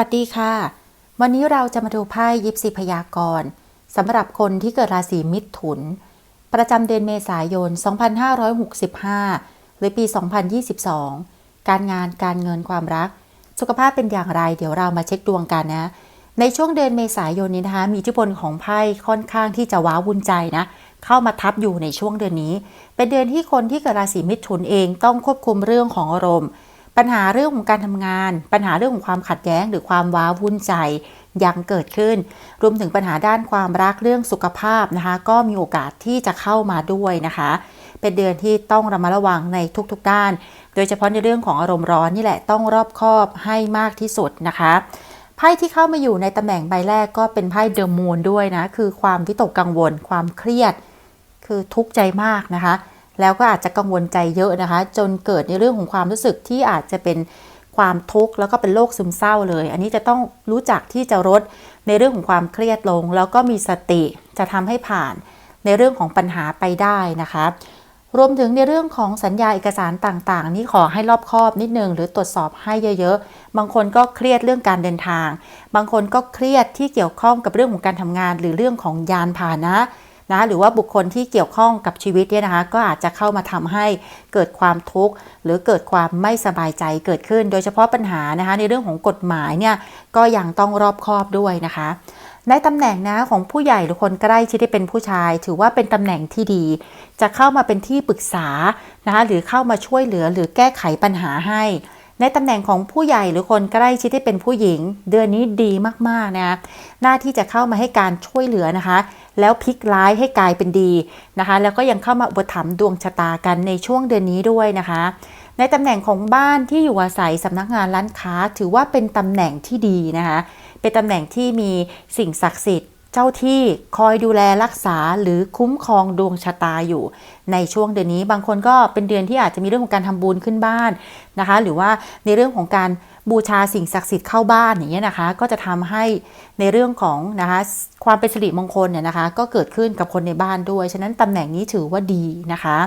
สวัสดีค่ะ วันนี้เราจะมาดูไพ่ยิปซีพยากรณ์สำหรับคนที่เกิดราศีมิถุน ประจำเดือนเมษายน 2565 หรือปี 2022 การงานการเงินความรัก สุขภาพเป็นอย่างไร เดี๋ยวเรามาเช็คดวงกันนะ ในช่วงเดือนเมษายนนี้นะคะ มีอิทธิพลของไพ่ค่อนข้างที่จะว้าวุ่นใจนะ เข้ามาทับอยู่ในช่วงเดือนนี้ เป็นเดือนที่คนที่เกิดราศีมิถุนเองต้องควบคุมเรื่องของอารมณ์ ปัญหาเรื่องของการทำงาน ปัญหาเรื่องของความขัดแย้ง หรือความว้าวุ่นใจยังเกิดขึ้น รวมถึงปัญหาด้านความรักเรื่องสุขภาพนะคะ ก็มีโอกาสที่จะเข้ามาด้วยนะคะ เป็นเดือนที่ต้องระมัดระวังในทุกๆด้าน โดยเฉพาะในเรื่องของอารมณ์ร้อนนี่แหละต้องรอบคอบให้มากที่สุดนะคะไพ่ที่เข้ามาอยู่ในตำแหน่งใบแรกก็เป็นไพ่เดอะมูนด้วยนะ คือความวิตกกังวล ความเครียด คือทุกข์ใจมากนะคะ แล้วก็อาจจะกังวลใจเยอะนะคะ จนเกิดในเรื่องของความรู้สึกที่อาจจะเป็นความทุกข์แล้วก็เป็นโรคซึมเศร้าเลย อันนี้จะต้องรู้จักที่จะลดในเรื่องของความเครียดลง แล้วก็มีสติจะทำให้ผ่านในเรื่องของปัญหาไปได้นะคะ รวมถึงในเรื่องของสัญญาเอกสารต่างๆ นี่ขอให้รอบคอบนิดนึงหรือตรวจสอบให้เยอะๆ บางคนก็เครียดเรื่องการเดินทาง บางคนก็เครียดที่เกี่ยวข้องกับเรื่องของการทำงาน หรือเรื่องของยานพาหนะ นะหรือว่าบุคคลที่เกี่ยวข้องกับชีวิตเนี่ยนะคะ ก็อาจจะเข้ามาทำให้เกิดความทุกข์หรือเกิดความไม่สบายใจเกิดขึ้น โดยเฉพาะปัญหานะคะในเรื่องของกฎหมายเนี่ยก็ยังต้องรอบคอบด้วยนะคะในตำแหน่งนะของผู้ใหญ่หรือคนใกล้ชิดที่เป็นผู้ชาย ถือว่าเป็นตำแหน่งที่ดี จะเข้ามาเป็นที่ปรึกษานะคะหรือเข้ามาช่วยเหลือหรือแก้ไขปัญหาให้ ในตำแหน่งของผู้ใหญ่หรือคนใกล้ชิดที่เป็นผู้หญิง เดือนนี้ดีมากๆนะหน้าที่จะเข้ามาให้การช่วยเหลือนะคะ แล้วพลิกร้ายให้กลายเป็นดีนะคะ แล้วก็ยังเข้ามาอุปถัมภ์ดวงชะตากันในช่วงเดือนนี้ด้วยนะคะ ในตำแหน่งของบ้านที่อยู่อาศัยสำนักงานร้านค้า ถือว่าเป็นตำแหน่งที่ดีนะคะ เป็นตำแหน่งที่มีสิ่งศักดิ์สิทธิ์ เจ้าที่คอยดูแลรักษาหรือคุ้มครองดวงชะตาอยู่ ในช่วงเดือนนี้บางคนก็เป็นเดือนที่อาจจะมีเรื่องของการทำบุญขึ้นบ้านนะคะ หรือว่าในเรื่องของการบูชาสิ่งศักดิ์สิทธิ์เข้าบ้านอย่างเงี้ยนะคะ ก็จะทำให้ในเรื่องของนะคะความเป็นสิริมงคลเนี่ยนะคะ ก็เกิดขึ้นกับคนในบ้านด้วย ฉะนั้นตำแหน่งนี้ถือว่าดีนะคะ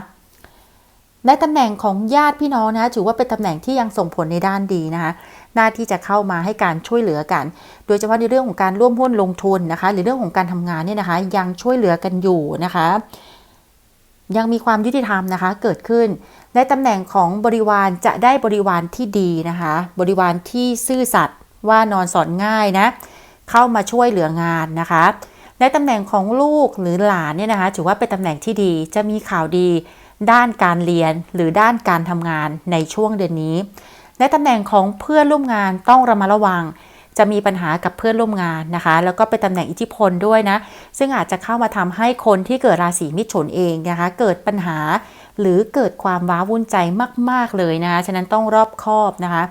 ในตำแหน่งของญาติพี่น้องนะถือว่าเป็นตำแหน่งที่ยังส่งผลในด้านดีนะคะหน้าที่จะเข้ามาให้การช่วยเหลือกัน โดยเฉพาะในเรื่องของการร่วมหุ้นลงทุนนะคะ หรือเรื่องของการทำงานเนี่ยนะคะ ยังช่วยเหลือกันอยู่นะคะ ยังมีความยุติธรรมนะคะเกิดขึ้นในตำแหน่งของบริวารจะได้บริวารที่ดีนะคะ บริวารที่ซื่อสัตย์ว่านอนสอนง่ายนะ เข้ามาช่วยเหลืองานนะคะในตำแหน่งของลูกหรือหลานเนี่ยนะคะ ถือว่าเป็นตำแหน่งที่ดีจะมีข่าวดี ด้านการเรียนหรือด้านการทำงานในช่วงเดือนนี้ ในตำแหน่งของเพื่อนร่วมงานต้องระมัดระวัง จะมีปัญหากับเพื่อนร่วมงานนะคะ แล้วก็เป็นตำแหน่งอิทธิพลด้วยนะ ซึ่งอาจจะเข้ามาทำให้คนที่เกิดราศีมิถุนเองนะคะ เกิดปัญหา หรือเกิดความว้าวุ่นใจมาก ๆเลยนะคะ ฉะนั้นต้องรอบคอบนะคะ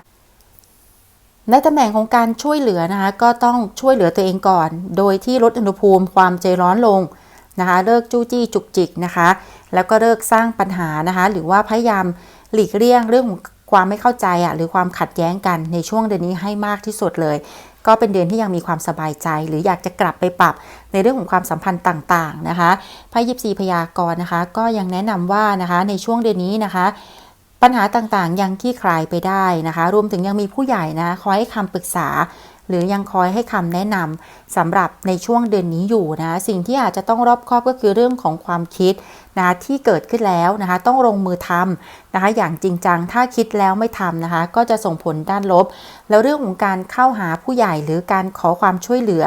ในตำแหน่งของการช่วยเหลือนะคะ ก็ต้องช่วยเหลือตัวเองก่อน โดยที่ลดอุณหภูมิความใจร้อนลง นะคะเลิกจู้จี้จุกจิกนะคะ แล้วก็เลิกสร้างปัญหานะคะ หรือว่าพยายามหลีกเลี่ยงเรื่องของความไม่เข้าใจอะหรือความขัดแย้งกันในช่วงเดือนนี้ให้มากที่สุดเลย ก็เป็นเดือนที่ยังมีความสบายใจ หรืออยากจะกลับไปปรับในเรื่องของความสัมพันธ์ต่างๆนะคะไพ่ยิปซีพยากรณ์นะคะ ก็ยังแนะนำว่านะคะในช่วงเดือนนี้นะคะปัญหาต่างๆ ยังขี้คลายไปได้นะคะ รวมถึงยังมีผู้ใหญ่นะคอยให้คำปรึกษา หรือยังคอยให้คำแนะนำสำหรับในช่วงเดือนนี้อยู่นะสิ่งที่อาจจะต้องรอบคอบก็คือเรื่องของความคิดนะที่เกิดขึ้นแล้วนะคะต้องลงมือทำนะคะอย่างจริงจังถ้าคิดแล้วไม่ทำนะคะก็จะส่งผลด้านลบ แล้วเรื่องของการเข้าหาผู้ใหญ่หรือการขอความช่วยเหลือ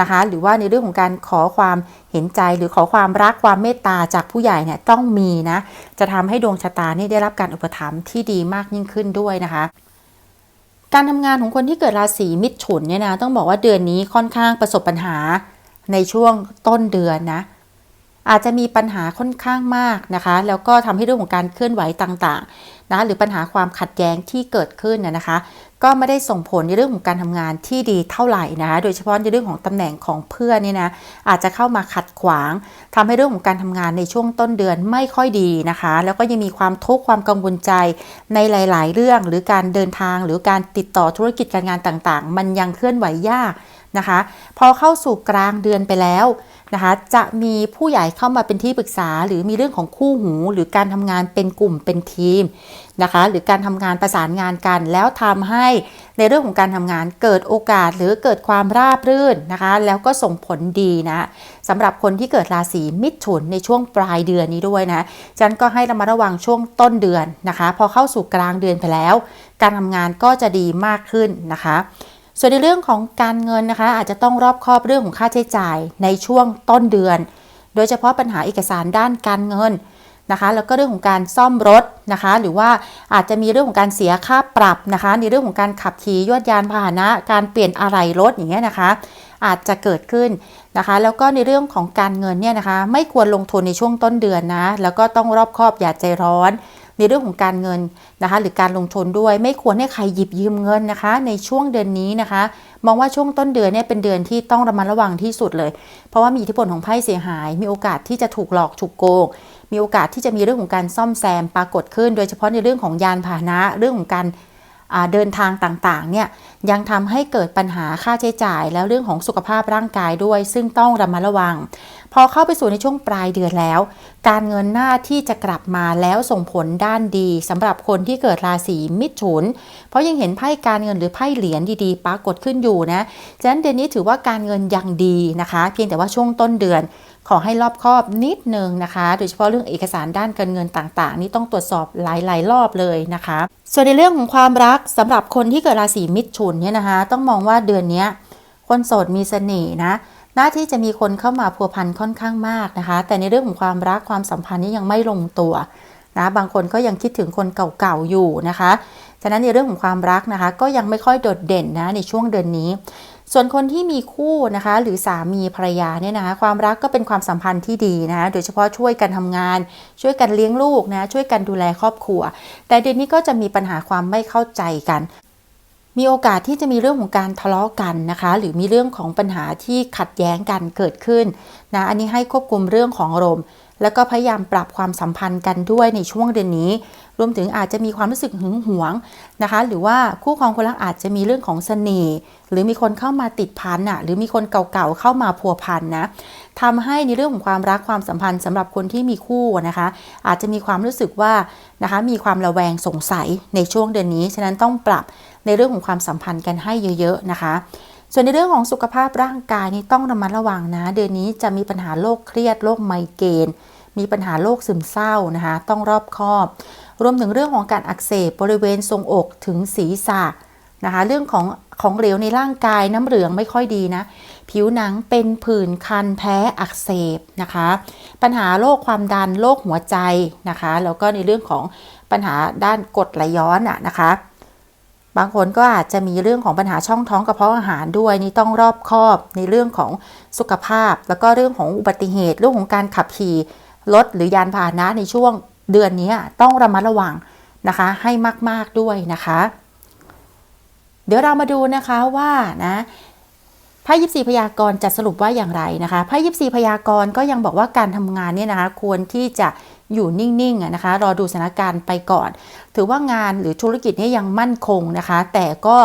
นะคะหรือว่าในเรื่องของการขอความเห็นใจหรือขอความรักความเมตตาจากผู้ใหญ่เนี่ยต้องมีนะจะทำให้ดวงชะตานี่ได้รับการอุปถัมภ์ที่ดีมากยิ่งขึ้นด้วยนะคะ การทำงานของคนที่เกิดราศีมิถุนเนี่ยนะต้องบอกว่าเดือนนี้ค่อนข้างประสบปัญหาในช่วงต้นเดือนนะ อาจจะมีปัญหาค่อนข้างมากนะคะ แล้วก็ทำให้เรื่องของการเคลื่อนไหวต่างๆนะหรือปัญหาความขัดแย้งที่เกิดขึ้นนะนะคะ ก็ไม่ได้ส่งผลในเรื่องของการทำงานที่ดีเท่าไหร่นะคะโดยเฉพาะในเรื่องของตำแหน่งของเพื่อนเนี่ยนะอาจจะเข้ามาขัดขวางทำให้เรื่องของการทำงานในช่วงต้นเดือนไม่ค่อยดีนะคะ แล้วก็ยังมีความทุกข์ความกังวลใจในหลาย ๆ เรื่องหรือการเดินทางหรือการติดต่อธุรกิจการงานต่าง ๆ มันยังเคลื่อนไหวยาก นะคะ พอเข้าสู่กลางเดือนไปแล้วนะคะ จะมีผู้ใหญ่เข้ามาเป็นที่ปรึกษา หรือมีเรื่องของคู่หู หรือการทำงานเป็นกลุ่มเป็นทีมนะคะ หรือการทำงานประสานงานกัน แล้วทำให้ในเรื่องของการทำงานเกิดโอกาสหรือเกิดความราบรื่นนะคะ แล้วก็ส่งผลดีนะสำหรับคนที่เกิดราศีมิถุนในช่วงปลายเดือนนี้ด้วยนะฉันก็ให้ระมัดระวังช่วงต้นเดือนนะคะ พอเข้าสู่กลางเดือนไปแล้ว การทำงานก็จะดีมากขึ้นนะคะ ส่วนในเรื่องของการเงินนะคะ อาจจะต้องรอบคอบเรื่องของค่าใช้จ่ายในช่วงต้นเดือน โดยเฉพาะปัญหาเอกสารด้านการเงินนะคะแล้วก็เรื่องของการซ่อมรถนะคะ หรือว่าอาจจะมีเรื่องของการเสียค่าปรับนะคะ ในเรื่องของการขับขี่ยวดยานพาหนะ การเปลี่ยนอะไหล่รถอย่างเงี้ยนะคะ อาจจะเกิดขึ้นนะคะ แล้วก็ในเรื่องของการเงินเนี่ยนะคะ ไม่ควรลงทุนในช่วงต้นเดือนนะ แล้วก็ต้องรอบคอบอย่าใจร้อน ในเรื่องของการเงินนะคะ หรือการลงทุนด้วย ไม่ควรให้ใครหยิบยืมเงินนะคะ ในช่วงเดือนนี้นะคะ มองว่าช่วงต้นเดือนเนี่ยเป็นเดือนที่ต้องระมัดระวังที่สุดเลย เพราะว่ามีอิทธิพลของไพ่เสียหาย มีโอกาสที่จะถูกหลอกถูกโกงมีโอกาสที่จะมีเรื่องของการซ่อมแซมปรากฏขึ้น โดยเฉพาะในเรื่องของยานพาหนะเรื่องของการ เดินทางต่างๆเนี่ยยังทำให้เกิดปัญหาค่าใช้จ่าย แล้วเรื่องของสุขภาพร่างกายด้วย ซึ่งต้องระมัดระวัง พอเข้าไปสู่ในช่วงปลายเดือนแล้ว การเงินหน้าที่จะกลับมาแล้วส่งผลด้านดีสำหรับคนที่เกิดราศีมิถุน เพราะยังเห็นไพ่การเงินหรือไพ่เหรียญดีๆปรากฏขึ้นอยู่นะฉะนั้นเดือนนี้ถือว่าการเงินยังดีนะคะ เพียงแต่ว่าช่วงต้นเดือน ขอให้รอบคอบนิดนึงนะคะ โดยเฉพาะเรื่องเอกสารด้านการเงินต่างๆ นี่ต้องตรวจสอบหลายๆ รอบเลยนะคะ ส่วนในเรื่องของความรักสำหรับคนที่เกิดราศีมิถุนเนี่ยนะคะ ต้องมองว่าเดือนนี้คนโสดมีเสน่ห์นะหน้าที่จะมีคนเข้ามาพัวพันค่อนข้างมากนะคะ แต่ในเรื่องของความรักความสัมพันธ์นี่ยังไม่ลงตัวนะบางคนก็ยังคิดถึงคนเก่าๆอยู่นะคะ ฉะนั้นในเรื่องของความรักนะคะ ก็ยังไม่ค่อยโดดเด่นนะในช่วงเดือนนี้ ส่วนคนที่มีคู่นะคะ หรือสามีภรรยาเนี่ยนะคะความรักก็เป็นความสัมพันธ์ที่ดีนะโดยเฉพาะช่วยกันทำงาน ช่วยกันเลี้ยงลูกนะช่วยกันดูแลครอบครัว แต่เดือนนี้ก็จะมีปัญหาความไม่เข้าใจกันมีโอกาสที่จะมีเรื่องของการทะเลาะกันนะคะ หรือมีเรื่องของปัญหาที่ขัดแย้งกันเกิดขึ้นนะอันนี้ให้ควบคุมเรื่องของอารมณ์ แล้วก็พยายามปรับความสัมพันธ์กันด้วยในช่วงเดือนนี้ รวมถึงอาจจะมีความรู้สึกหึงหวงนะคะ หรือว่าคู่ครองคนรักอาจจะมีเรื่องของเสน่ห์หรือมีคนเข้ามาติดพันอะ หรือมีคนเก่าๆเข้ามาพัวพันนะทำให้ในเรื่องของความรักความสัมพันธ์สำหรับคนที่มีคู่นะคะ อาจจะมีความรู้สึกว่านะคะมีความระแวงสงสัยในช่วงเดือนนี้ ฉะนั้นต้องปรับในเรื่องของความสัมพันธ์กันให้เยอะ ๆ นะคะ ส่วนในเรื่องของสุขภาพร่างกายนี่ต้องระมัดระวังนะ เดือนนี้จะมีปัญหาโรคเครียดโรคไมเกรนมีปัญหาโรคซึมเศร้านะคะ ต้องรอบคอบ รวมถึงเรื่องของการอักเสบบริเวณทรงอกถึงศีรษะนะคะ เรื่องของของเหลวในร่างกายน้ำเหลืองไม่ค่อยดีนะ ผิวหนังเป็นผื่นคันแพ้อักเสบนะคะ ปัญหาโรคความดันโรคหัวใจนะคะ แล้วก็ในเรื่องของปัญหาด้านกรดไหลย้อนอะนะคะ บางคนก็อาจจะมีเรื่องของปัญหาช่องท้องกระเพาะอาหารด้วยนี่ต้องรอบคอบในเรื่องของสุขภาพ แล้วก็เรื่องของอุบัติเหตุเรื่องของการขับขี่รถหรือยานพาหนะในช่วงเดือนนี้ต้องระมัดระวังนะคะให้มาก ๆด้วยนะคะ เดี๋ยวเรามาดูนะคะว่านะไพ่ยิปซีพยากรณ์จะสรุปว่าอย่างไรนะคะไพ่ยิปซีพยากรณ์ก็ยังบอกว่าการทำงานเนี่ยนะคะควรที่จะ อยู่นิ่งๆนะคะ รอดูสถานการณ์ไปก่อน ถือว่างานหรือธุรกิจนี้ยังมั่นคงนะคะ แต่ก็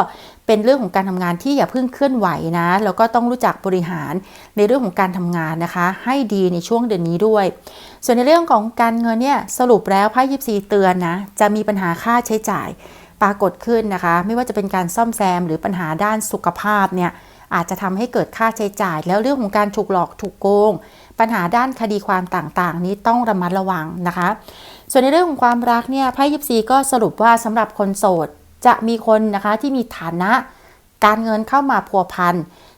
เป็นเรื่องของการทำงานที่อย่าเพิ่งเคลื่อนไหวนะ แล้วก็ต้องรู้จักบริหารในเรื่องของการทำงานนะคะ ให้ดีในช่วงเดือนนี้ด้วย ส่วนในเรื่องของการเงินเนี่ยสรุปแล้วไพ่ยิปซีเตือนนะ จะมีปัญหาค่าใช้จ่ายปรากฏขึ้นนะคะ ไม่ว่าจะเป็นการซ่อมแซมหรือปัญหาด้านสุขภาพเนี่ยอาจจะทำให้เกิดค่าใช้จ่าย แล้วเรื่องของการถูกหลอกถูกโกง ปัญหาด้านคดีความต่างๆ นี้ต้องระมัดระวังนะคะ ส่วนในเรื่องของความรักเนี่ยไพ่ยิปซีก็สรุปว่าสำหรับคนโสดจะมีคนนะคะที่มีฐานะการเงินเข้ามาพัวพัน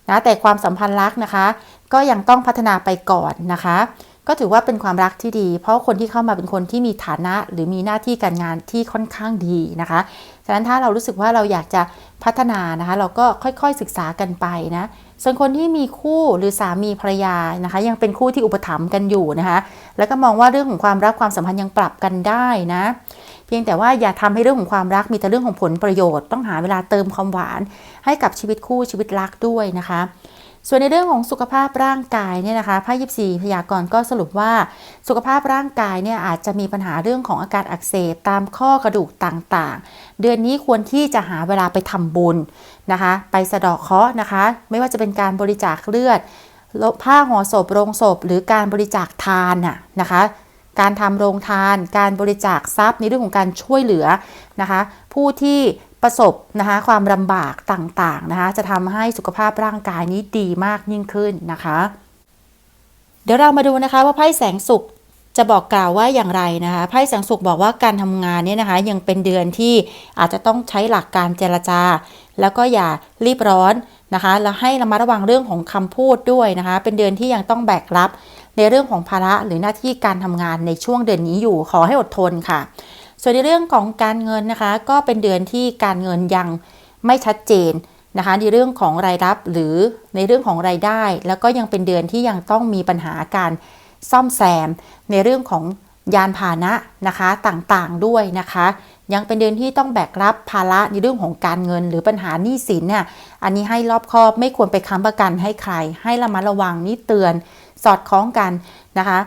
นะแต่ความสัมพันธ์รักนะคะ ก็ยังต้องพัฒนาไปก่อนนะคะ ก็ถือว่าเป็นความรักที่ดี เพราะคนที่เข้ามาเป็นคนที่มีฐานะหรือมีหน้าที่การงานที่ค่อนข้างดีนะคะฉะนั้นถ้าเรารู้สึกว่าเราอยากจะพัฒนานะคะ เราก็ค่อยๆศึกษากันไปนะส่วนคนที่มีคู่หรือสามีภรรยานะคะ ยังเป็นคู่ที่อุปถัมภ์กันอยู่นะคะ แล้วก็มองว่าเรื่องของความรักความสัมพันธ์ยังปรับกันได้นะ เพียงแต่ว่าอย่าทำให้เรื่องของความรักมีแต่เรื่องของผลประโยชน์ ต้องหาเวลาเติมความหวาน ให้กับชีวิตคู่ชีวิตรักด้วยนะคะ ส่วนในเรื่องของสุขภาพร่างกายเนี่ยนะคะไพ่ยิปซีพยากรณ์ก็สรุปว่าสุขภาพร่างกายเนี่ยอาจจะมีปัญหาเรื่องของอาการอักเสบตามข้อกระดูกต่างๆ เดือนนี้ควรที่จะหาเวลาไปทำบุญนะคะ ไปสะดอกเคราะห์นะคะ ไม่ว่าจะเป็นการบริจาคเลือดผ้าห่อศพโรงศพ หรือการบริจาคทานน่ะนะคะการทำโรงทาน การบริจาคทรัพย์ในเรื่องของการช่วยเหลือนะคะ ผู้ที่ ประสบนะคะความลำบากต่างๆนะคะจะทำให้สุขภาพร่างกายนี้ดีมากยิ่งขึ้นนะคะ เดี๋ยวเรามาดูนะคะว่าไพ่แสงสุขจะบอกกล่าวว่าอย่างไรนะคะไพ่แสงสุขบอกว่าการทำงานเนี่ยนะคะ ยังเป็นเดือนที่อาจจะต้องใช้หลักการเจรจา แล้วก็อย่ารีบร้อนนะคะ แล้วให้ระมัดระวังเรื่องของคำพูดด้วยนะคะ เป็นเดือนที่ยังต้องแบกรับ ในเรื่องของภาระหรือหน้าที่การทำงานในช่วงเดือนนี้อยู่ขอให้อดทนค่ะ ส่วนในเรื่องของการเงินนะคะ ก็เป็นเดือนที่การเงินยังไม่ชัดเจนนะคะ ในเรื่องของรายรับหรือในเรื่องของรายได้ แล้วก็ยังเป็นเดือนที่ยังต้องมีปัญหาการซ่อมแซม ในเรื่องของยานพาหนะนะคะต่างๆด้วยนะคะ ยังเป็นเดือนที่ต้องแบกรับภาระในเรื่องของการเงิน หรือปัญหาหนี้สินเนี่ยอันนี้ให้รอบคอบไม่ควรไปค้ำประกันให้ใคร ให้ระมัดระวังนี่เตือนสอดคล้องกันนะคะ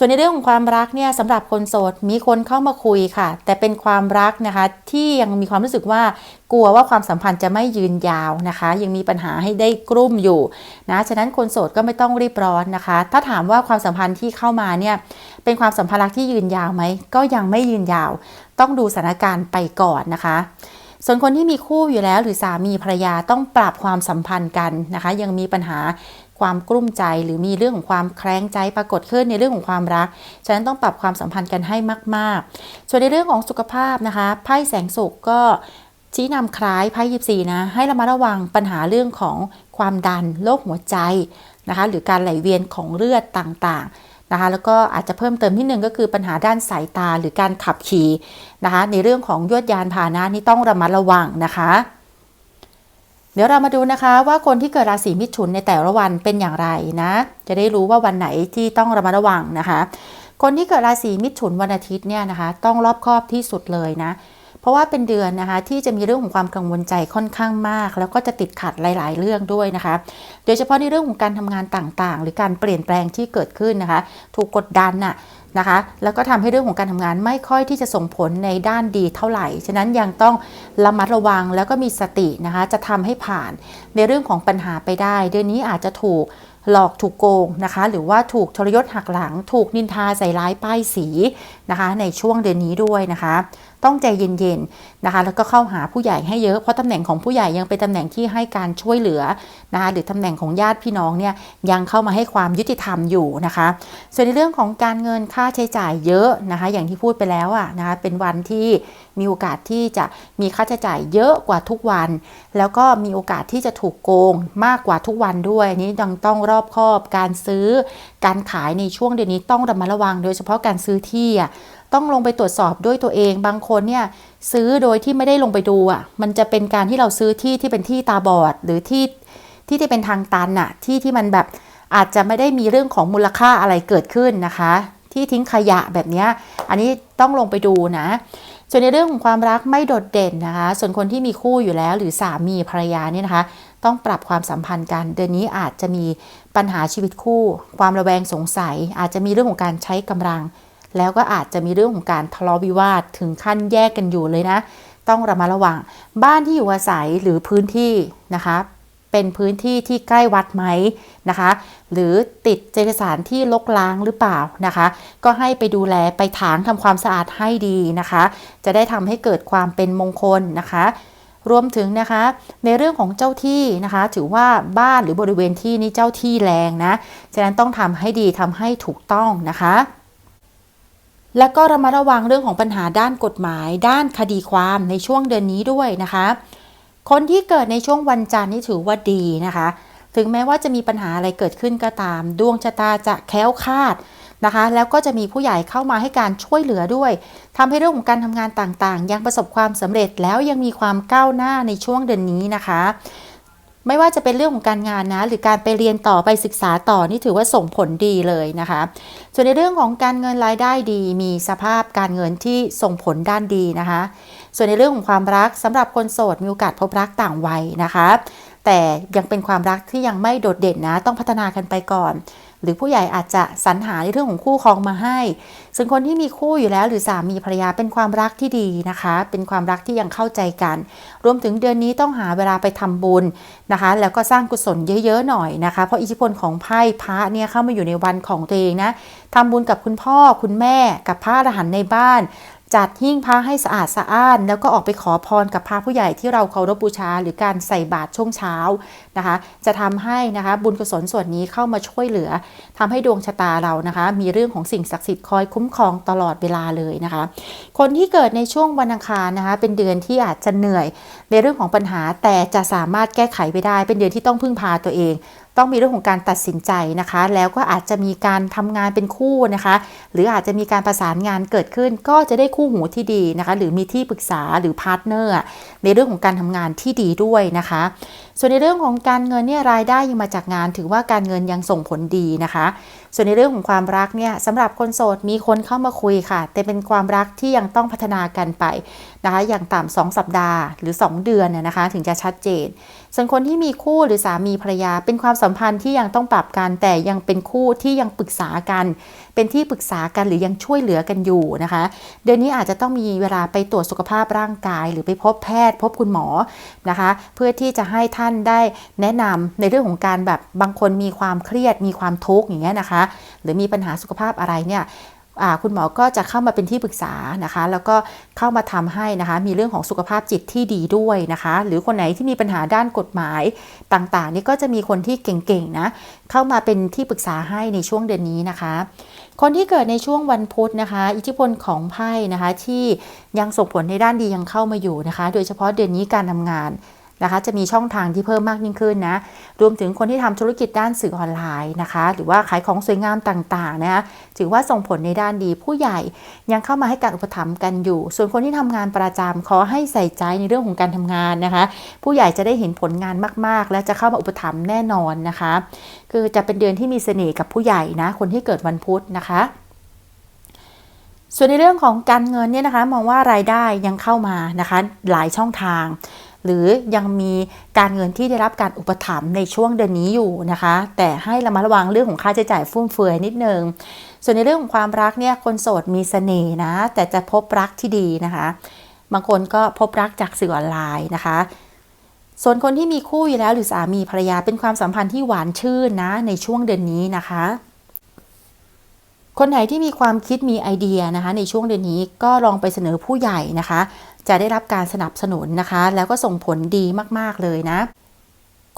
ส่วนในเรื่องของความรักเนี่ยสำหรับคนโสดมีคนเข้ามาคุยค่ะ แต่เป็นความรักนะคะ ที่ยังมีความรู้สึกว่ากลัวว่าความสัมพันธ์จะไม่ยืนยาวนะคะ ยังมีปัญหาให้ได้กลุ่มอยู่นะฉะนั้นคนโสดก็ไม่ต้องรีบร้อนนะคะ ถ้าถามว่าความสัมพันธ์ที่เข้ามาเนี่ยเป็นความสัมพันธ์รักที่ยืนยาวไหมก็ยังไม่ยืนยาว ต้องดูสถานการณ์ไปก่อนนะคะส่วนคนที่มีคู่อยู่แล้วหรือสามีภรรยาต้องปรับความสัมพันธ์กันนะคะ ยังมีปัญหา ความกลุ้มใจ หรือมีเรื่องของความแคลงใจปรากฏขึ้นในเรื่องของความรัก ฉะนั้นต้องปรับความสัมพันธ์กันให้มาก ๆ ส่วนในเรื่องของสุขภาพนะคะไพ่แสงสุขก็ชี้นำคล้ายไพ่ยิบสีนะ ให้ระมัดระวังปัญหาเรื่องของความดันโรคหัวใจนะคะ หรือการไหลเวียนของเลือดต่างๆนะคะ แล้วก็อาจจะเพิ่มเติมที่หนึ่งก็คือปัญหาด้านสายตาหรือการขับขี่นะคะ ในเรื่องของยวดยานพาหนะนี่ต้องระมัดระวังนะคะ ดี๋ยวเรามาดูนะคะว่าคนที่เกิดราศีมิถุนในแต่ละวันเป็นอย่างไรนะ จะได้รู้ว่าวันไหนที่ต้องระมัดระวังนะคะ คนที่เกิดราศีมิถุนวันอาทิตย์เนี่ยนะคะ ต้องรอบคอบที่สุดเลยนะ เพราะว่าเป็นเดือนนะคะที่จะมีเรื่องของความกังวลใจค่อนข้างมาก แล้วก็จะติดขัดหลาย ๆ เรื่องด้วยนะคะ โดยเฉพาะในเรื่องของการทำงานต่างๆ หรือการเปลี่ยนแปลงที่เกิดขึ้นนะคะ ถูกกดดันน่ะ นะคะ แล้วก็ทำให้เรื่องของการทำงานไม่ค่อยที่จะส่งผลในด้านดีเท่าไหร่ ฉะนั้นยังต้องระมัดระวังแล้วก็มีสตินะคะ จะทำให้ผ่านในเรื่องของปัญหาไปได้ เดือนนี้อาจจะถูกหลอกถูกโกงนะคะ หรือว่าถูกทรยศหักหลัง ถูกนินทาใส่ร้ายป้ายสี นะคะในช่วงเดือนนี้ด้วยนะคะ ต้องใจเย็นๆนะคะ แล้วก็เข้าหาผู้ใหญ่ให้เยอะเพราะตำแหน่งของผู้ใหญ่ยังเป็นตำแหน่งที่ให้การช่วยเหลือนะคะหรือตำแหน่งของญาติพี่น้องเนี่ยยังเข้ามาให้ความยุติธรรมอยู่นะคะ ส่วนในเรื่องของการเงินค่าใช้จ่ายเยอะนะคะ อย่างที่พูดไปแล้วอะนะคะเป็นวันที่มีโอกาสที่จะมีค่าใช้จ่ายเยอะกว่าทุกวัน แล้วก็มีโอกาสที่จะถูกโกงมากกว่าทุกวันด้วยนี้ต้องต้องรอบคอบการซื้อ การขายในช่วงเดือนนี้ต้องระมัดระวัง โดยเฉพาะการซื้อที่อะ ต้องลงไปตรวจสอบด้วยตัวเอง บางคนเนี่ยซื้อโดยที่ไม่ได้ลงไปดูอะ มันจะเป็นการที่เราซื้อที่ที่เป็นที่ตาบอด หรือที่ที่ที่เป็นทางตันอะ ที่ที่มันแบบอาจจะไม่ได้มีเรื่องของมูลค่าอะไรเกิดขึ้นนะคะ ที่ทิ้งขยะแบบนี้อันนี้ต้องลงไปดูนะ ส่วนในเรื่องของความรักไม่โดดเด่นนะคะ ส่วนคนที่มีคู่อยู่แล้ว หรือสามีภรรยาเนี่ยนะคะ ต้องปรับความสัมพันธ์กัน เดือนนี้อาจจะมีปัญหาชีวิตคู่ ความระแวงสงสัย อาจจะมีเรื่องของการใช้กำลัง แล้วก็อาจจะมีเรื่องของการทะเลาะวิวาทถึงขั้นแยกกันอยู่เลยนะ ต้องระมัดระวัง บ้านที่อยู่อาศัยหรือพื้นที่นะคะเป็นพื้นที่ที่ใกล้วัดไหมนะคะ หรือติดเอกสารที่ลกล้างหรือเปล่านะคะ ก็ให้ไปดูแลไปถางทำความสะอาดให้ดีนะคะ จะได้ทำให้เกิดความเป็นมงคลนะคะ รวมถึงนะคะ ในเรื่องของเจ้าที่นะคะ ถือว่าบ้านหรือบริเวณที่นี้เจ้าที่แรงนะ ฉะนั้นต้องทำให้ดีทำให้ถูกต้องนะคะ แล้วก็ระมัดระวังเรื่องของปัญหาด้านกฎหมาย ด้านคดีความในช่วงเดือนนี้ด้วยนะคะ คนที่เกิดในช่วงวันจันทร์นี่ถือว่าดีนะคะ ถึงแม้ว่าจะมีปัญหาอะไรเกิดขึ้นก็ตาม ดวงชะตาจะแค้วคาดนะคะ แล้วก็จะมีผู้ใหญ่เข้ามาให้การช่วยเหลือด้วยทำให้เรื่องของการทำงานต่างๆ ยังประสบความสำเร็จแล้วยังมีความก้าวหน้าในช่วงเดือนนี้นะคะ ไม่ว่าจะเป็นเรื่องของการงานนะ หรือการไปเรียนต่อไปศึกษาต่อนี่ถือว่าส่งผลดีเลยนะคะ ส่วนในเรื่องของการเงินรายได้ดี มีสภาพการเงินที่ส่งผลด้านดีนะคะ ส่วนในเรื่องของความรักสำหรับคนโสดมีโอกาสพบรักต่างวัยนะคะ แต่ยังเป็นความรักที่ยังไม่โดดเด่นนะ ต้องพัฒนากันไปก่อน หรือผู้ใหญ่อาจจะสรรหาในเรื่องของคู่ครองมาให้ส่วนคนที่มีคู่อยู่แล้วหรือสามีภรรยาเป็นความรักที่ดีนะคะ เป็นความรักที่ยังเข้าใจกัน รวมถึงเดือนนี้ต้องหาเวลาไปทำบุญนะคะ แล้วก็สร้างกุศลเยอะๆหน่อยนะคะ เพราะอิทธิพลของไพ่พระเนี่ยเข้ามาอยู่ในวันของตัวเองนะทำบุญกับคุณพ่อคุณแม่กับพระอรหันต์ในบ้าน จัดหิ้งพระให้สะอาดสะอ้าน แล้วก็ออกไปขอพรกับพระผู้ใหญ่ที่เราเคารพบูชา หรือการใส่บาตรช่วงเช้านะคะ จะทำให้นะคะบุญกุศลส่วนนี้เข้ามาช่วยเหลือทำให้ดวงชะตาเรานะคะ มีเรื่องของสิ่งศักดิ์สิทธิ์คอยคุ้มครองตลอดเวลาเลยนะคะ คนที่เกิดในช่วงวันอังคารนะคะ เป็นเดือนที่อาจจะเหนื่อยในเรื่องของปัญหาแต่จะสามารถแก้ไขไปได้ เป็นเดือนที่ต้องพึ่งพาตัวเอง ต้องมีเรื่องของการตัดสินใจนะคะ แล้วก็อาจจะมีการทำงานเป็นคู่นะคะ หรืออาจจะมีการประสานงานเกิดขึ้น ก็จะได้คู่หูที่ดีนะคะ หรือมีที่ปรึกษาหรือพาร์ทเนอร์ในเรื่องของการทำงานที่ดีด้วยนะคะ ส่วนในเรื่องของการเงินเนี่ยรายได้ยังมาจากงาน ถือว่าการเงินยังส่งผลดีนะคะส่วนในเรื่องของความรักเนี่ยสำหรับคนโสดมีคนเข้ามาคุยค่ะ แต่เป็นความรักที่ยังต้องพัฒนากันไปนะคะอย่างต่ำสองสัปดาห์หรือ 2 เดือนน่ยนะคะ ถึงจะชัดเจน ส่วนคนที่มีคู่หรือสามีภรรยา เป็นความสัมพันธ์ที่ยังต้องปรับกันแต่ยังเป็นคู่ที่ยังปรึกษากัน เป็นที่ปรึกษากันหรือยังช่วยเหลือกันอยู่นะคะ เดือนนี้อาจจะต้องมีเวลาไปตรวจสุขภาพร่างกาย หรือไปพบแพทย์ พบคุณหมอนะคะ เพื่อที่จะให้ท่านได้แนะนำในเรื่องของการแบบบางคนมีความเครียดมีความทุกข์อย่างเงี้ยนะคะ หรือมีปัญหาสุขภาพอะไรเนี่ย คุณหมอก็จะเข้ามาเป็นที่ปรึกษานะคะ แล้วก็เข้ามาทำให้นะคะ มีเรื่องของสุขภาพจิตที่ดีด้วยนะคะ หรือคนไหนที่มีปัญหาด้านกฎหมายต่างๆ นี่ก็จะมีคนที่เก่งๆนะเข้ามาเป็นที่ปรึกษาให้ในช่วงเดือนนี้นะคะ คนที่เกิดในช่วงวันพุธนะคะ อิทธิพลของไพ่นะคะที่ยังส่งผลในด้านดียังเข้ามาอยู่นะคะ โดยเฉพาะเดือนนี้การทำงาน นะคะจะมีช่องทางที่เพิ่มมากยิ่งขึ้นนะ รวมถึงคนที่ทำธุรกิจด้านสื่อออนไลน์นะคะ หรือว่าขายของสวยงามต่างๆนะคะถือว่าส่งผลในด้านดีผู้ใหญ่ยังเข้ามาให้การอุปถัมภ์กันอยู่ ส่วนคนที่ทำงานประจำขอให้ใส่ใจในเรื่องของการทำงานนะคะ ผู้ใหญ่จะได้เห็นผลงานมากๆ และจะเข้ามาอุปถัมภ์แน่นอนนะคะ คือจะเป็นเดือนที่มีเสน่ห์กับผู้ใหญ่นะคนที่เกิดวันพุธนะคะส่วนในเรื่องของการเงินเนี่ยนะคะ มองว่ารายได้ยังเข้ามานะคะ หลายช่องทาง หรือยังมีการเงินที่ได้รับการอุปถัมภ์ในช่วงเดือนนี้อยู่นะคะ แต่ให้ระมัดระวังเรื่องของค่าใช้จ่ายฟุ่มเฟือยนิดนึง ส่วนในเรื่องของความรักเนี่ยคนโสดมีสเสน่ห์นะ แต่จะพบรักที่ดีนะคะ บางคนก็พบรักจากสื่อออนไลน์นะคะ ส่วนคนที่มีคู่อยู่แล้วหรือสามีภรรยาเป็นความสัมพันธ์ที่หวานชื่นนะในช่วงเดือนนี้นะคะ คนไหนที่มีความคิดมีไอเดียนะคะ ในช่วงเดือนนี้ก็ลองไปเสนอผู้ใหญ่นะคะ จะได้รับการสนับสนุนนะคะ แล้วก็ส่งผลดีมากๆเลยนะ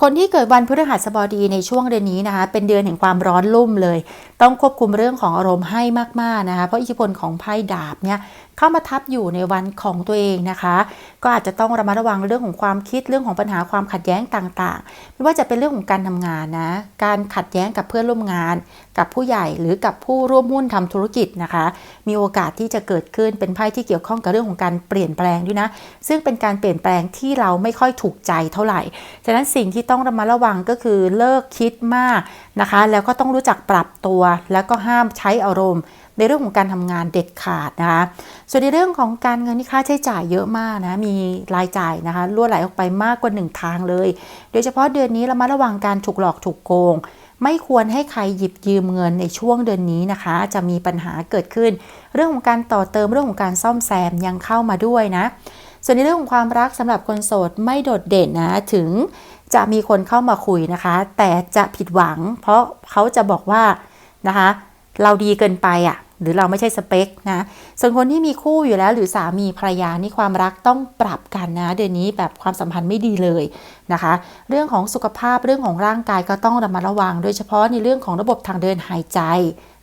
คนที่เกิดวันพฤหัสบดีในช่วงเดือนนี้นะคะ เป็นเดือนแห่งความร้อนลุ่มเลย ต้องควบคุมเรื่องของอารมณ์ให้มากๆนะคะ เพราะอิทธิพลของไพ่ดาบเนี่ย เข้ามาทับอยู่ในวันของตัวเองนะคะ ก็อาจจะต้องระมัดระวังเรื่องของความคิดเรื่องของปัญหาความขัดแย้งต่างๆ ไม่ว่าจะเป็นเรื่องของการทำงานนะ การขัดแย้งกับเพื่อนร่วมงาน กับผู้ใหญ่หรือกับผู้ร่วมหุ้นทำธุรกิจนะคะ มีโอกาสที่จะเกิดขึ้นเป็นไพ่ที่เกี่ยวข้องกับเรื่องของการเปลี่ยนแปลงด้วยนะ ซึ่งเป็นการเปลี่ยนแปลงที่เราไม่ค่อยถูกใจเท่าไหร่ ฉะนั้นสิ่งที่ต้องระมัดระวังก็คือเลิกคิดมากนะคะ แล้วก็ต้องรู้จักปรับตัว แล้วก็ห้ามใช้อารมณ์ ในเรื่องของการทำงานเด็ดขาดนะคะ ส่วนในเรื่องของการเงินที่ค่าใช้จ่ายเยอะมากนะ มีรายจ่ายนะคะรั่วไหลออกไปมากกว่า 1 ทางเลย โดยเฉพาะเดือนนี้เรามาระวังการถูกหลอกถูกโกง ไม่ควรให้ใครหยิบยืมเงินในช่วงเดือนนี้นะคะ จะมีปัญหาเกิดขึ้น เรื่องของการต่อเติมเรื่องของการซ่อมแซมยังเข้ามาด้วยนะ ส่วนในเรื่องของความรักสำหรับคนโสดไม่โดดเด่นนะถึงจะมีคนเข้ามาคุยนะคะ แต่จะผิดหวัง เพราะเขาจะบอกว่านะคะ เราดีเกินไปอะ่ะ หรือเราไม่ใช่สเปคนะส่วนคนที่มีคู่อยู่แล้วหรือสามีภรรยานี่ความรักต้องปรับกันนะ เดือนนี้แบบความสัมพันธ์ไม่ดีเลยนะคะ เรื่องของสุขภาพเรื่องของร่างกายก็ต้องระมัดระวัง โดยเฉพาะในเรื่องของระบบทางเดินหายใจ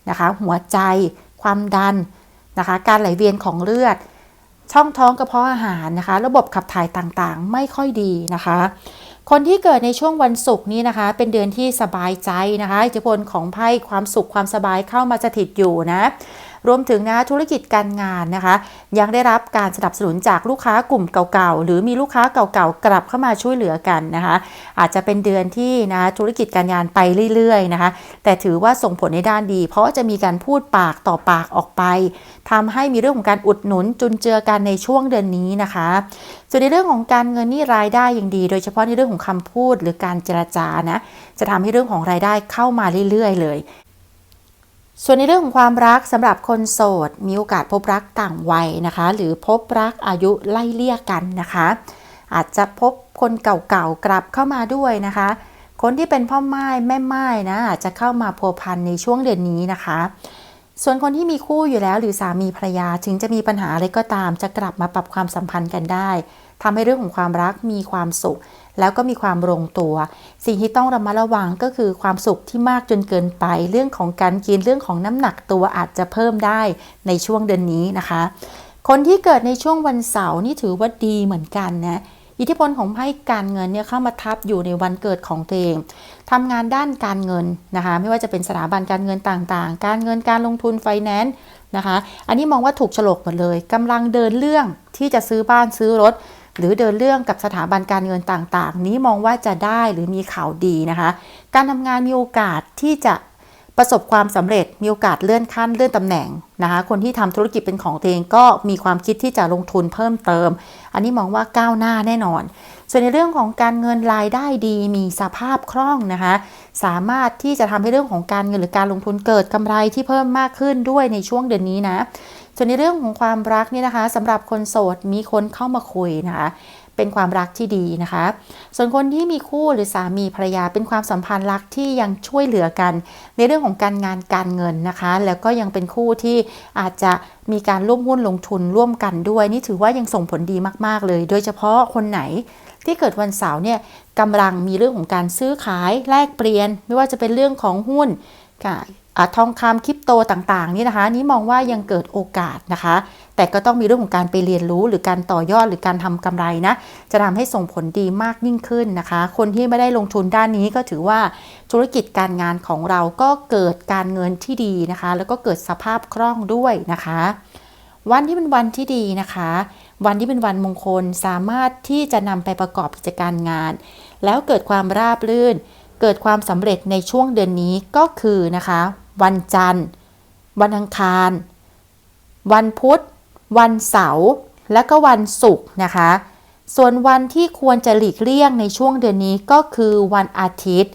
นะคะ หัวใจ ความดันนะคะ การไหลเวียนของเลือด ช่องท้องกระเพาะอาหารนะคะ ระบบขับถ่ายต่างๆ ไม่ค่อยดีนะคะ คนที่เกิดในช่วงวันศุกร์นี้นะคะ เป็นเดือนที่สบายใจนะคะอิทธิพลของไพ่ความสุขความสบายเข้ามาสถิตอยู่นะ รวมถึงนะธุรกิจการงานนะคะ ยังได้รับการสนับสนุนจากลูกค้ากลุ่มเก่าๆ หรือมีลูกค้าเก่าๆ กลับเข้ามาช่วยเหลือกันนะคะ อาจจะเป็นเดือนที่นะธุรกิจการงานไปเรื่อยๆนะคะ แต่ถือว่าส่งผลในด้านดี เพราะจะมีการพูดปากต่อปากออกไปทำให้มีเรื่องของการอุดหนุนจุนเจือกันในช่วงเดือนนี้นะคะ ส่วนในเรื่องของการเงินนี่รายได้ยังดี โดยเฉพาะในเรื่องของคำพูดหรือการเจรจานะจะทำให้เรื่องของรายได้เข้ามาเรื่อยๆ เลย ส่วนในเรื่องของความรักสำหรับคนโสด มีโอกาสพบรักต่างวัยนะคะ หรือพบรักอายุไล่เลี่ยกันนะคะ อาจจะพบคนเก่าๆกลับเข้ามาด้วยนะคะ คนที่เป็นพ่อไม้แม่ไม้นะอาจจะเข้ามาพัวพันในช่วงเดือนนี้นะคะ ส่วนคนที่มีคู่อยู่แล้วหรือสามีภรรยาถึงจะมีปัญหาอะไรก็ตาม จะกลับมาปรับความสัมพันธ์กันได้ทำให้เรื่องของความรักมีความสุข แล้วก็มีความลงตัว สิ่งที่ต้องระมัดระวังก็คือความสุขที่มากจนเกินไป เรื่องของการกินเรื่องของน้ำหนักตัวอาจจะเพิ่มได้ในช่วงเดือนนี้นะคะ คนที่เกิดในช่วงวันเสาร์นี่ถือว่าดีเหมือนกันนะอิทธิพลของไพ่การเงินเนี่ยเข้ามาทับอยู่ในวันเกิดของตัวเองทำงานด้านการเงินนะคะ ไม่ว่าจะเป็นสถาบันการเงินต่างๆ การเงินการลงทุนไฟแนนซ์นะคะ อันนี้มองว่าถูกฉลกหมดเลยกำลังเดินเรื่องที่จะซื้อบ้านซื้อรถ หรือเดินเรื่องกับสถาบันการเงินต่างๆ นี้มองว่าจะได้หรือมีข่าวดีนะคะ การทำงานมีโอกาสที่จะประสบความสำเร็จมีโอกาสเลื่อนขั้นเลื่อนตำแหน่งนะคะคนที่ทำธุรกิจเป็นของตัวเองก็มีความคิดที่จะลงทุนเพิ่มเติม อันนี้มองว่าก้าวหน้าแน่นอน ส่วนในเรื่องของการเงินรายได้ดีมีสภาพคล่องนะคะสามารถที่จะทำให้เรื่องของการเงินหรือการลงทุนเกิดกำไรที่เพิ่มมากขึ้นด้วยในช่วงเดือนนี้นะ ส่วนในเรื่องของความรักนี่นะคะสำหรับคนโสดมีคนเข้ามาคุยนะคะเป็นความรักที่ดีนะคะ ส่วนคนที่มีคู่หรือสามีภรรยาเป็นความสัมพันธ์รักที่ยังช่วยเหลือกัน ในเรื่องของการงานการเงินนะคะ แล้วก็ยังเป็นคู่ที่อาจจะมีการร่วมหุ้นลงทุนร่วมกันด้วย นี่ถือว่ายังส่งผลดีมากๆเลย โดยเฉพาะคนไหนที่เกิดวันเสาร์เนี่ยกำลังมีเรื่องของการซื้อขายแลกเปลี่ยน ไม่ว่าจะเป็นเรื่องของหุ้นกับอะ ทองคำคริปโตต่างๆนี่นะคะ นี่มองว่ายังเกิดโอกาสนะคะ แต่ก็ต้องมีเรื่องของการไปเรียนรู้หรือการต่อยอดหรือการทำกำไรนะ จะทำให้ส่งผลดีมากยิ่งขึ้นนะคะ คนที่ไม่ได้ลงทุนด้านนี้ก็ถือว่าธุรกิจการงานของเราก็เกิดการเงินที่ดีนะคะ แล้วก็เกิดสภาพคล่องด้วยนะคะ วันที่เป็นวันที่ดีนะคะ วันที่เป็นวันมงคลสามารถที่จะนำไปประกอบกิจการงาน แล้วเกิดความราบรื่น เกิดความสำเร็จในช่วงเดือนนี้ก็คือนะคะ วันจันทร์ วันอังคาร วันพุธ วันเสาร์ และก็วันศุกร์นะคะ ส่วนวันที่ควรจะหลีกเลี่ยงในช่วงเดือนนี้ก็คือวันอาทิตย์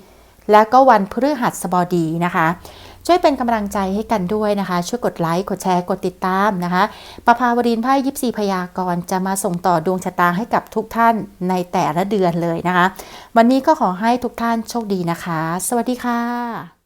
และก็วันพฤหัสบดีนะคะช่วยเป็นกำลังใจให้กันด้วยนะคะ ช่วยกดไลค์ กดแชร์ กดติดตามนะคะประภาวรินไพ่ยิปซีพยากรจะมาส่งต่อดวงชะตาให้กับทุกท่านในแต่ละเดือนเลยนะคะ วันนี้ก็ขอให้ทุกท่านโชคดีนะคะ สวัสดีค่ะ